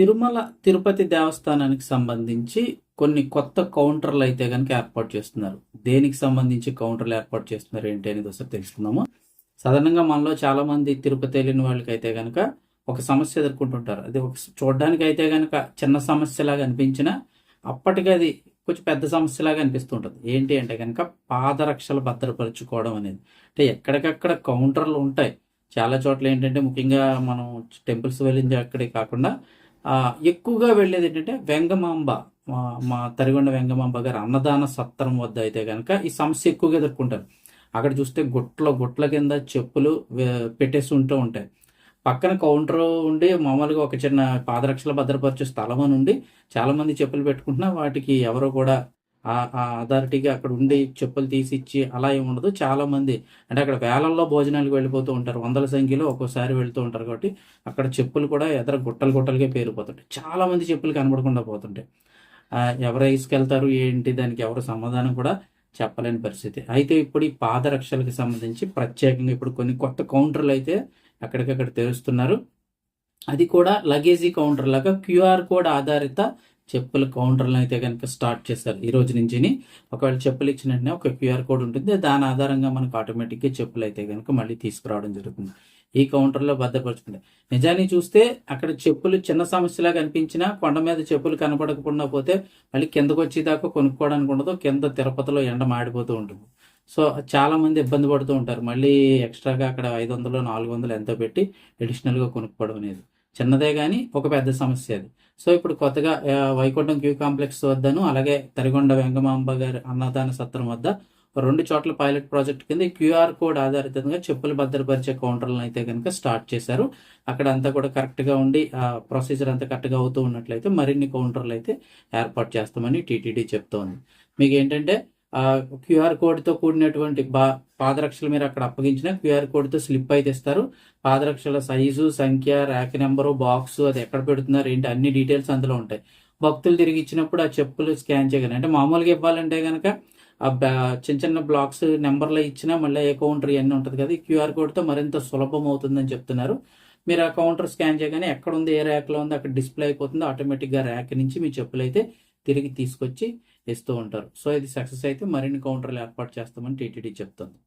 తిరుమల తిరుపతి దేవస్థానానికి సంబంధించి కొన్ని కొత్త కౌంటర్లు అయితే కనుక ఏర్పాటు చేస్తున్నారు. దేనికి సంబంధించి కౌంటర్లు ఏర్పాటు చేస్తున్నారు ఏంటి అనేది ఒకసారి తెలుసుకుందాము? సాధారణంగా మనలో చాలా మంది తిరుపతి వెళ్ళిన వాళ్ళకి అయితే కనుక ఒక సమస్య ఎదుర్కొంటుంటారు. అది ఒక చూడడానికి అయితే కనుక చిన్న సమస్యలాగా అనిపించినా అప్పటికి అది కొంచెం పెద్ద సమస్యలాగా అనిపిస్తుంటుంది. ఏంటి అంటే కనుక పాదరక్షలు భద్రపరచుకోవడం అనేది. అంటే ఎక్కడికక్కడ కౌంటర్లు ఉంటాయి. చాలా చోట్ల ఏంటంటే ముఖ్యంగా మనం టెంపుల్స్ వెళ్ళింది అక్కడే కాకుండా ఎక్కువగా వెళ్ళేది ఏంటంటే వెంగమాంబ మా మా తరిగొండ వెంగమాంబ గారు అన్నదాన సత్రం వద్ద అయితే కనుక ఈ సమస్య ఎక్కువగా ఎదుర్కొంటారు. అక్కడ చూస్తే గుట్ల గుట్ల కింద చెప్పులు పెట్టేసి ఉంటూ ఉంటాయి. పక్కన కౌంటర్ ఉండి మామూలుగా ఒక చిన్న పాదరక్షల భద్రపరిచే స్థలం అని ఉండి చాలామంది చెప్పులు పెట్టుకుంటున్నా వాటికి ఎవరో కూడా ఆ అథారిటీగా అక్కడ ఉండి చెప్పులు తీసి ఇచ్చి అలా ఏమి ఉండదు. చాలామంది అంటే అక్కడ వేలల్లో భోజనాలకు వెళ్ళిపోతూ ఉంటారు. వందల సంఖ్యలో ఒక్కోసారి వెళ్తూ ఉంటారు కాబట్టి అక్కడ చెప్పులు కూడా ఎదర గుట్టలు గుట్టలుగా పేరుపోతుంటాయి చాలామంది చెప్పులు కనబడకుండా పోతుంటాయి. ఎవరు ఇసుకెళ్తారు ఏంటి దానికి ఎవరు సమాధానం కూడా చెప్పలేని పరిస్థితి. అయితే ఇప్పుడు ఈ పాదరక్షలకు సంబంధించి ప్రత్యేకంగా ఇప్పుడు కొన్ని కొత్త కౌంటర్లు అయితే అక్కడికక్కడ తెరుస్తున్నారు. అది కూడా లగేజీ కౌంటర్ లాగా క్యూఆర్ కోడ్ ఆధారిత చెప్పుల కౌంటర్లు అయితే కనుక స్టార్ట్ చేశారు ఈ రోజు నుంచి ఒకవేళ చెప్పులు ఇచ్చిన వెంటనే ఒక క్యూఆర్ కోడ్ ఉంటుంది. దాని ఆధారంగా మనకు ఆటోమేటిక్గా చెప్పులు అయితే కనుక మళ్ళీ తీసుకురావడం జరుగుతుంది. ఈ కౌంటర్లో భద్రపరుచుకుంటే నిజాన్ని చూస్తే అక్కడ చెప్పులు చిన్న సమస్యలా కనిపించినా కొండ మీద చెప్పులు కనపడకుండా పోతే మళ్ళీ కిందకు వచ్చేదాకా కొనుక్కోవడానికి ఉండదు. కింద తిరుపతిలో ఎండ మాడిపోతూ ఉంటుంది. సో చాలా మంది ఇబ్బంది పడుతూ ఉంటారు. మళ్ళీ ఎక్స్ట్రాగా అక్కడ ఐదు వందలు నాలుగు వందలు ఎంతో పెట్టి అడిషనల్గా కొనుక్కోవడం అనేది. చిన్నదే కానీ ఒక పెద్ద సమస్య అది. సో ఇప్పుడు కొత్తగా వైకుంఠం క్యూ కాంప్లెక్స్ వద్దను అలాగే తరిగొండ వెంగమాంబ గారి అన్నదాన సత్రం వద్ద రెండు చోట్ల పైలట్ ప్రాజెక్ట్ కింద క్యూఆర్ కోడ్ ఆధారితంగా చెప్పులు భద్రపరిచే కౌంటర్లను అయితే కనుక స్టార్ట్ చేశారు. అక్కడ అంతా కూడా కరెక్ట్గా ఉండి ఆ ప్రొసీజర్ అంతా కరెక్ట్గా అవుతూ ఉన్నట్లయితే మరిన్ని కౌంటర్లు అయితే ఏర్పాటు చేస్తామని టీటీడీ చెప్తోంది. మీకు ఏంటంటే క్యూఆర్ కోడ్తో కూడినటువంటి బా పాదరక్షలు మీరు అక్కడ అప్పగించిన క్యూఆర్ కోడ్తో స్లిప్ అయితే ఇస్తారు పాదరక్షల సైజు సంఖ్య ర్యాక్ నెంబరు బాక్స్ అది ఎక్కడ పెడుతున్నారు ఏంటి అన్ని డీటెయిల్స్ అందులో ఉంటాయి. భక్తులు తిరిగి ఇచ్చినప్పుడు ఆ చెప్పులు స్కాన్ చేయగలరు. అంటే మామూలుగా ఇవ్వాలంటే కనుక ఆ బ్యా- చిన్న చిన్న బ్లాక్స్ నెంబర్లో ఇచ్చినా మళ్ళీ ఏ కౌంటర్ ఇవన్నీ ఉంటుంది కదా ఈ క్యూఆర్ కోడ్తో మరింత సులభం అవుతుందని చెప్తున్నారు. మీరు ఆ కౌంటర్ స్కాన్ చేయగానే ఎక్కడ ఉంది ఏ ర్యాక్లో ఉంది అక్కడ డిస్ప్లే అయిపోతుంది ఆటోమేటిక్గా ర్యాక్ నుంచి మీ చెప్పులు అయితే తిరిగి తీసుకొచ్చి ఇస్తూ ఉంటారు. సో ఇది సక్సెస్ అయితే మరిన్ని కౌంటర్లు ఏర్పాటు చేస్తామని టీటీడీ చెప్తుంది.